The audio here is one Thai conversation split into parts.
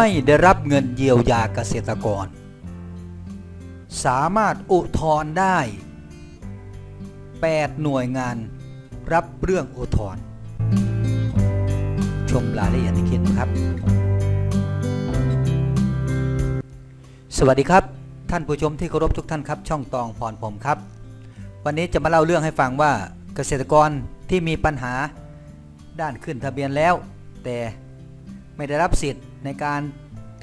ไม่ได้รับเงินเยียวยาเกษตรกร สามารถอุทธรณ์ได้ 8 หน่วยงานรับเรื่องอุทธรณ์ชมรายละเอียดในคลิปนะครับ สวัสดีครับ ท่านผู้ชมที่เคารพทุกท่านครับ ช่องตองพรผมครับ วันนี้จะมาเล่าเรื่องให้ฟังว่าเกษตรกรที่มีปัญหาด้านขึ้นทะเบียนแล้ว แต่ไม่ได้รับสิทธิ์ ในการ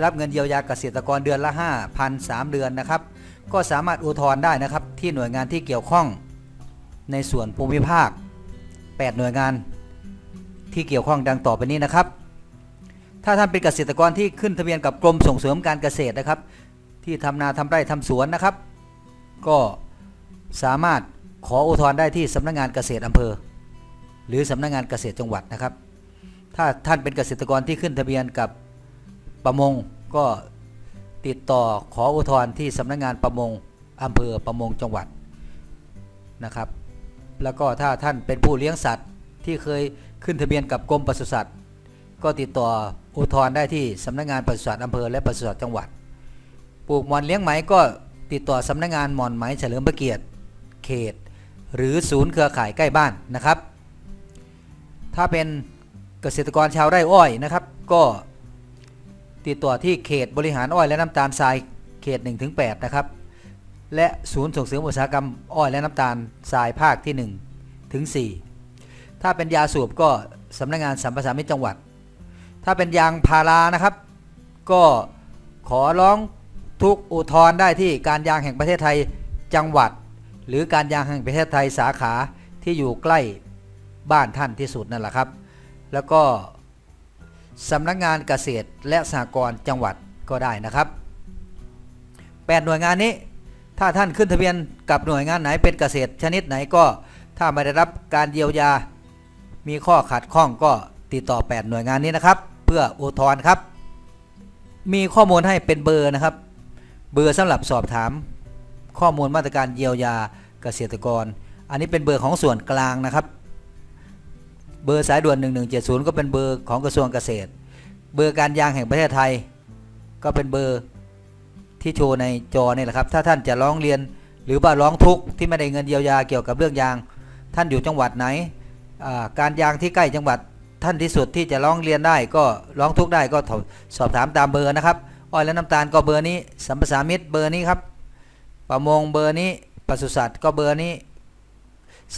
รับเงินเยียวยาเกษตรกรเดือนละ 5,000 3 เดือนนะครับ ก็สามารถอุทธรณ์ได้นะครับที่หน่วยงานที่เกี่ยวข้องในส่วนภูมิภาค 8 หน่วยงานที่เกี่ยวข้องดังต่อไปนี้นะครับ ถ้าท่านเป็นเกษตรกรที่ขึ้นทะเบียนกับกรมส่งเสริมการเกษตรนะครับ ที่ทำนาทำไร่ทำสวนนะครับ ก็สามารถขออุทธรณ์ได้ที่สำนักงานเกษตรอำเภอ หรือสำนักงานเกษตรจังหวัดนะครับ ถ้าท่านเป็นเกษตรกรที่ขึ้นทะเบียนกับ ประมงก็ติดต่อขออุทธรณ์ที่สำนักงานประมงอำเภอประมงจังหวัดนะครับ แล้วก็ถ้าท่านเป็นผู้เลี้ยงสัตว์ที่เคยขึ้นทะเบียนกับกรมปศุสัตว์ ก็ติดต่ออุทธรณ์ได้ที่สำนักงานปศุสัตว์อำเภอและปศุสัตว์จังหวัด ปลูกมอนเลี้ยงไหมก็ติดต่อสำนักงานมอนไหมเฉลิมพระเกียรติเขต หรือศูนย์เครือข่ายใกล้บ้านนะครับ ถ้าเป็นเกษตรกรชาวไร่อ้อยนะครับ ก็ ติดต่อที่เขตบริหารอ้อยและน้ำตาลทรายเขต 1-8 นะครับ และศูนย์ส่งเสริมอุตสาหกรรมอ้อยและน้ำตาลทรายภาคที่ 1 ถึง 4 ถ้าเป็นยาสูบก็สำนักงานสัมปทานมิตรจังหวัด ถ้าเป็นยางพารานะครับ ก็ขอร้องทุกอุทธรณ์ได้ที่การยางแห่งประเทศไทยจังหวัด หรือการยางแห่งประเทศไทยสาขาที่อยู่ใกล้บ้านท่านที่สุดนั่นแหละครับ แล้วก็ สำนักงานเกษตรและสหกรณ์จังหวัดก็ได้นะครับ 8 หน่วยงานนี้ถ้าท่านขึ้นทะเบียนกับหน่วยงานไหนเป็นเกษตรชนิดไหนก็ถ้าไม่ได้รับการเยียวยา มีข้อขัดข้องก็ติดต่อ 8 หน่วยงานนี้นะครับ เพื่ออุทธรณ์ครับ มีข้อมูลให้เป็นเบอร์นะครับ เบอร์สำหรับสอบถาม ข้อมูลมาตรการเยียวยาเกษตรกร อันนี้เป็นเบอร์ของส่วนกลางนะครับ เบอร์สายด่วน 1170 ก็เป็นเบอร์ของกระทรวงเกษตร เบอร์การยางแห่งประเทศไทย ก็เป็นเบอร์ที่โชว์ในจอนี่แหละครับ ถ้าท่านจะร้องเรียนหรือว่าร้องทุกข์ที่ไม่ได้เงินเยียวยาเกี่ยวกับเรื่องยาง ท่านอยู่จังหวัดไหน การยางที่ใกล้จังหวัดท่านที่สุดที่จะร้องเรียนได้ก็ร้องทุกข์ได้ก็สอบถามตามเบอร์นะครับ อ้อยและน้ำตาลก็เบอร์นี้สัมปสามิตเบอร์นี้ครับ ประมงเบอร์นี้ปศุสัตว์ก็เบอร์นี้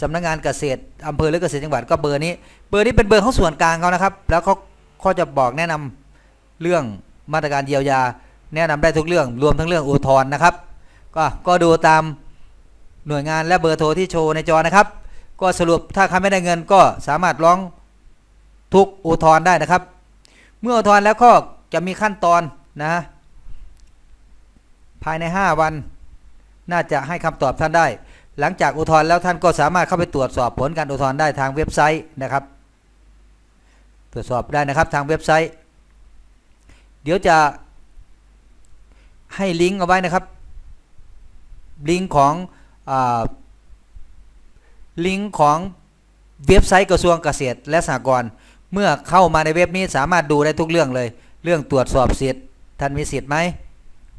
สำนักงานเกษตรอำเภอหรือเกษตรจังหวัดก็เบอร์นี้ เบอร์นี้เป็นเบอร์ของส่วนกลางเขานะครับ แล้วเขาเขาจะบอกแนะนำเรื่องมาตรการเยียวยา แนะนำได้ทุกเรื่องรวมทั้งเรื่องอุทธรณ์นะครับ ก็ก็ดูตามหน่วยงานและเบอร์โทรที่โชว์ในจอนะครับ ก็สรุปถ้าใครไม่ได้เงินก็สามารถร้องทุกอุทธรณ์ได้นะครับ เมื่ออุทธรณ์แล้วก็จะมีขั้นตอนนะภายใน 5 วัน น่าจะให้คำตอบท่านได้ หลังจากอุทธรณ์แล้วท่านก็สามารถเข้าไปตรวจสอบผลการอุทธรณ์ได้ทางเว็บไซต์นะครับ ตรวจสอบได้นะครับทางเว็บไซต์ เดี๋ยวจะให้ลิงก์เอาไว้นะครับ ลิงก์ของอลิงก์ของเว็บไซต์กระทรวงเกษตรและสหกรณ์เมื่อเข้ามาในเว็บนี้สามารถดูได้ทุกเรื่องเลย เรื่องตรวจสอบสิทธิ์ท่านมีสิทธิ์ไหม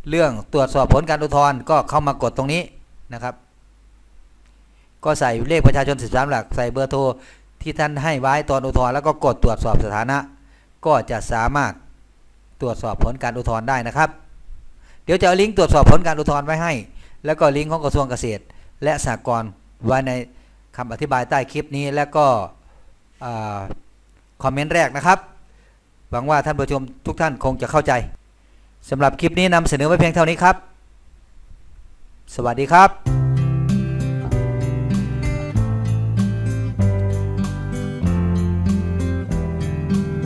เรื่องตรวจสอบผลการอุทธรณ์ก็เข้ามากดตรงนี้นะครับ ก็ใส่เลขประชาชน 13 หลัก ใส่เบอร์โทรที่ท่านให้ไว้ตอนอุทธรณ์แล้วก็กดตรวจสอบสถานะ ก็จะสามารถตรวจสอบผลการอุทธรณ์ได้นะครับ เดี๋ยวจะเอาลิงก์ตรวจสอบผลการอุทธรณ์ไว้ให้ แล้วก็ลิงก์ของกระทรวงเกษตร และสหกรณ์ไว้ในคำอธิบายใต้คลิปนี้แล้วก็คอมเมนต์แรกนะครับหวังว่าท่านผู้ชมทุกท่านคงจะเข้าใจสำหรับคลิปนี้นำเสนอไว้เพียงเท่านี้ครับ สวัสดีครับ